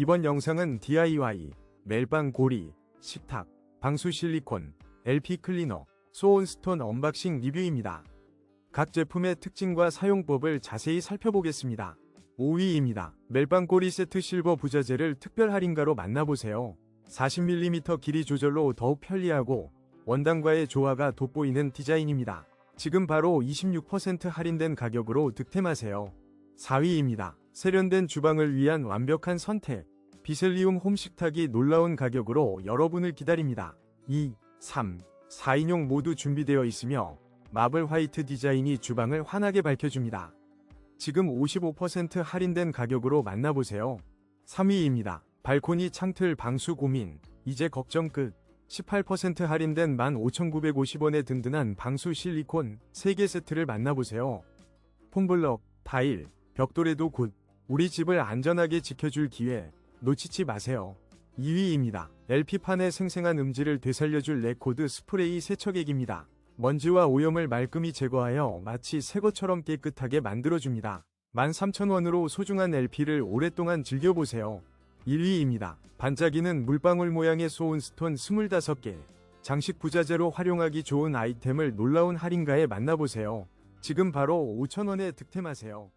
이번 영상은 DIY, 멜빵 고리, 식탁, 방수 실리콘, LP 클리너, 소온스톤 언박싱 리뷰입니다. 각 제품의 특징과 사용법을 자세히 살펴보겠습니다. 5위입니다. 멜빵꼬리 세트 실버 부자재를 특별 할인가로 만나보세요. 40mm 길이 조절로 더욱 편리하고 원단과의 조화가 돋보이는 디자인입니다. 지금 바로 26% 할인된 가격으로 득템하세요. 4위입니다. 세련된 주방을 위한 완벽한 선택. 비셀리움 홈식탁이 놀라운 가격으로 여러분을 기다립니다. 2, 3, 4인용 모두 준비되어 있으며 마블 화이트 디자인이 주방을 환하게 밝혀줍니다. 지금 55% 할인된 가격으로 만나보세요. 3위입니다. 발코니 창틀 방수 고민. 이제 걱정 끝. 18% 할인된 15,950원의 든든한 방수 실리콘 3개 세트를 만나보세요. 폼블럭, 타일, 벽돌에도 굿. 우리 집을 안전하게 지켜줄 기회 놓치지 마세요. 2위입니다. LP판의 생생한 음질을 되살려줄 레코드 스프레이 세척액입니다. 먼지와 오염을 말끔히 제거하여 마치 새 것처럼 깨끗하게 만들어줍니다. 13,000원으로 소중한 LP를 오랫동안 즐겨보세요. 1위입니다. 반짝이는 물방울 모양의 소운스톤 25개. 장식 부자재로 활용하기 좋은 아이템을 놀라운 할인가에 만나보세요. 지금 바로 5,000원에 득템하세요.